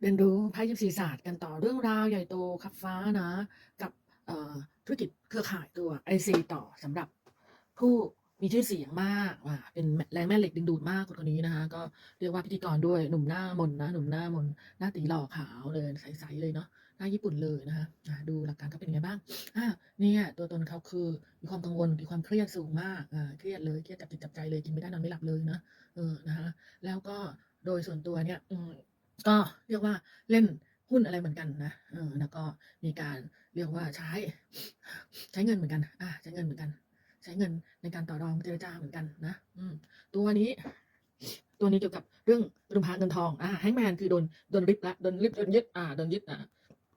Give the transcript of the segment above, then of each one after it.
เรียนรู้ไพ่ยิปซีศาสตร์กันต่อเรื่องราวใหญ่โตขับฟ้านะ กับธุรกิจเครือข่ายตัวไอซีต่อสำหรับผู้มีชื่อเสียงมากว่าเป็นแรงแม่เหล็กดึงดูดมากคนคนนี้นะคะ ก็เรียกว่าพิธีกรด้วยหนุ่มหน้ามนนะ หนุ่มหน้ามนหน้าตีหล่อขาวเลยใสๆเลยเนาะหน้าญี่ปุ่นเลยนะคะดูหลักการเขาเป็นยังไงบ้างอะเนี่ยตัวตนเขาคือมีความกังวลมีความเครียดสูงมากอ่าเครียดเลยเครียดจับจิตจับใจเลยกินไม่ได้นอนไม่หลับเลยนะเออนะคะแล้วก็โดยส่วนตัวเนี่ย ก็เรียกว่าเล่นหุ้นอะไรเหมือนกันนะเออแล้วก็มีการเรียกว่าใช้ ใช้เงินเหมือนกันอ่าใช้เงินเหมือนกัน ใช้เงินในการต่อรองเจรจาเหมือนกันนะอืมตัวนี้ ตัวนี้เกี่ยวกับเรื่องรุมพาเงินทองอ่าแฮงแมนคือโดนโดนริบละโดนริบโดนยึดอ่าโดนยึดอ่า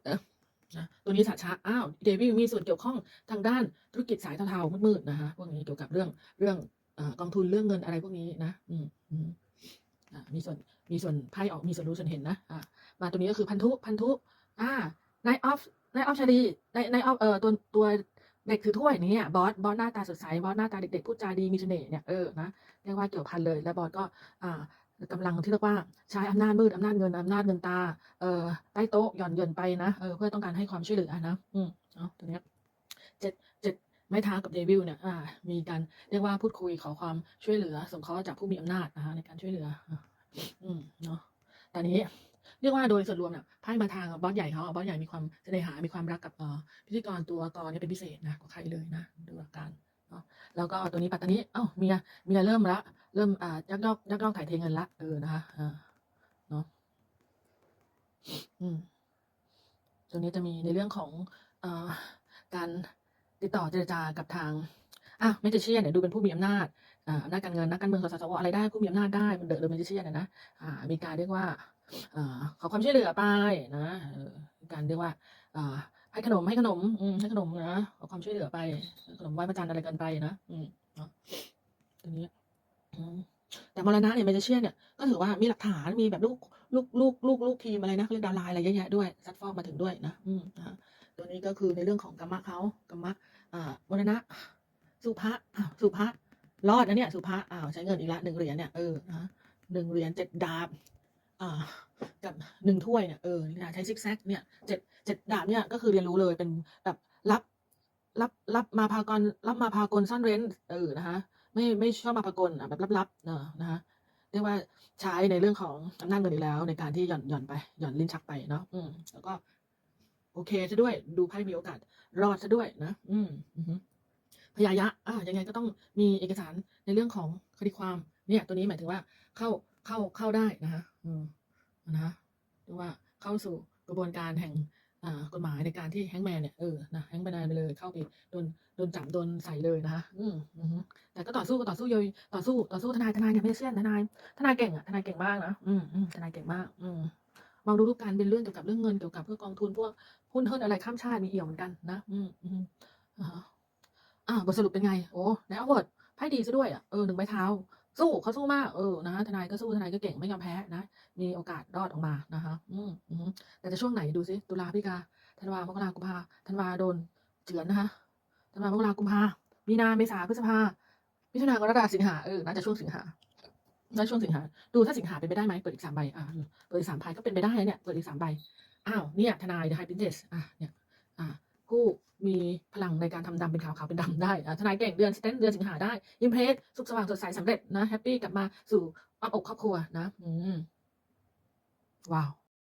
เอ๊ะนะตัวนี้สาชาอ้าวเดวิลมีส่วนเกี่ยวข้องทางด้านธุรกิจสายเทาๆมืดๆนะคะพวกนี้เกี่ยวกับเรื่องเรื่องอกองทุนเรื่องเงินอะไรพวกนี้นะ อืม มีส่วนมีส่วนไพ่ออกมีส่วนรู้ส่วนเห็นนะอ่ามาตัวนี้ก็คือพันธุพันธุอ่านายออฟนายออฟชาลีนายนายออฟเอ่อตัวตัวเด็กถือถ้วยนี้บอสบอสหน้าตาสดใสบอสหน้าตาเด็กๆพูดจาดีมีเสน่ห์เนี่ยเออนะเรียกว่าเกี่ยวพันเลยแล้วบอสก็อ่ากำลังที่เรียกว่าใช้อำนาจมืดอำนาจเงินอำนาจเงินตาเอ่อใต้โต๊ะหย่อนเยินไปนะเออเพื่อต้องการให้ความช่วยเหลือนะอืมเนาะตัวเนี้ยเจ็ดเจ็ด ไม้เท้ากับเดวิลเนี่ยมีการเรียกว่าพูดคุยขอความช่วยเหลือสงเคราะห์จากผู้มีอำนาจนะคะในการช่วยเหลือ อืมเนาะตอนนี้เรียกว่าโดยส่วนรวมเนี่ยไพ่มาทางบอสใหญ่เขาบอสใหญ่มีความเสน่หา มีความรักกับพิธีกรตัวกรเนี่ยเป็นพิเศษนะกว่าใครเลยนะดูหลักการเนาะแล้วก็ตัวนี้ปัตตานีเอ้าเมียเมียเริ่มละ เริ่มอ่ายักยอกยักยอกถ่ายเทเงินละเออนะคะอ่าเนาะอืมตัวนี้จะมีในเรื่องของอ่อการ ติดต่อเจรจากับทางอะเมจิเชียนเนี่ยดูเป็นผู้มีอำนาจอ่าอำนาจการเงินนักการเมืองสสวอะไรได้ผู้มีอำนาจได้มันเดอะเลยเมจิเชียนนะอ่ามีการเรียกว่าอ่าขอความช่วยเหลือไปนะการเรียกว่าอ่าให้ขนมให้ขนมให้ขนมนะขอความช่วยเหลือไป ขนมไหว้พระจันทร์อะไรกันไปนะอืมเนาะตัวนี้แต่มรณะเนี่ยเมเจเชียเนี่ยก็ถือว่ามีหลักฐานมีแบบลูกลูกลูกลูกลูกทีมอะไรนะเขาเรียกดาวไลน์อะไรเยอะแยะด้วยซัดฟอกมาถึงด้วยนะอืมนะ ตัวนี้ก็คือในเรื่องของกรรมะเขากรรมะมรณะ สุภะสุภะรอดนะเนี่ย สุภะอ้าวใช้เงินอีกละหนึ่งเหรียญเนี่ยเออนะหนึ่งเหรียญเจ็ดดาบอ่ากับหนึ่งถ้วยเนี่ยเออนะใช้ซิกแซกเนี่ยเจ็ดเจ็ดดาบเนี่ยก็คือเรียนรู้เลยเป็นแบบรับรับรับมาพากลรับมาพากลซ่อนเร้นเออนะคะไม่ไม่ชอบมาพากลอะแบบลับๆเนอะนะคะเรียกว่าใช้ในเรื่องของอำนาจเงินอีกแล้ว ในการที่หย่อนหย่อนไปหย่อนลิ้นชักไปเนาะอืมแล้วก็ โอเคซะด้วย ดูไพ่มีโอกาสรอดซะด้วยนะ อืมพยายะ อ่ายังไงก็ต้องมีเอกสารในเรื่องของคดีความ เนี่ย ตัวนี้หมายถึงว่าเข้าเข้าเข้าได้นะคะอืมนะหรือว่าเข้าสู่กระบวนการแห่งอ่ากฎหมายในการที่แฮงแมนเนี่ยเออนะแฮงก์แมนไปเลยเข้าไปโดนโดนจับโดนใส่เลยนะคะอืมอือฮึแต่ก็ต่อสู้ก็ต่อสู้โยยต่อสู้ต่อสู้ทนายทนายเนี่ยไม่เชื่อทนายทนายเก่งอะทนายเก่งมากนะอืมอืมทนายเก่งมาก อืม มองดูกการเป็นเรื่องเกี่ยวกับเรื่องเงินเกี่ยวกับเพื่อกองทุนพวกหุ้นเฮิรนอะไรข้ามชาติมีเอี่ยวเหมือนกันนะ อืมอืมอ่าอ่าบทสรุปเป็นไง โอ้ในเอาเวิร์ดไพ่ดีซะด้วยอะเออหนึ่งใบเท้า สู้เขาสู้มากเออนะทนายก็สู้ทนายก็เก่งไม่ยอมแพ้นะ มีโอกาสรอดออกมานะคะอืมอืมแต่จะช่วงไหนดูซิตุลาพิกาธันวามกรากุมภาธันวาโดนเฉือนนะคะธันวามกรากุมภามีนาเมษาพฤษภามิถุนากรกฎาสิงหาเออน่าจะช่วงสิงหา น่าช่วงสิงหา ดูถ้าสิงหาเป็นไปได้ไหมเปิดอีกสามใบอ่าเปิดอีกสามใบก็เป็นไปได้เนี่ยเปิดอีกสามใบอ้าวเนี่ยทนายเดอะไฮพินเทสอะเนี่ยอ่าผู้มีพลังในการทำดำเป็นขาวขาวเป็นดำได้อ่าทนายเก่งเดือนสเตนเดือนสิงหาได้อิมเพรสสุขสว่างสดใสสำเร็จนะแฮปปี้กลับมาสู่อ้อมอกครอบครัวนะ อืมว้าว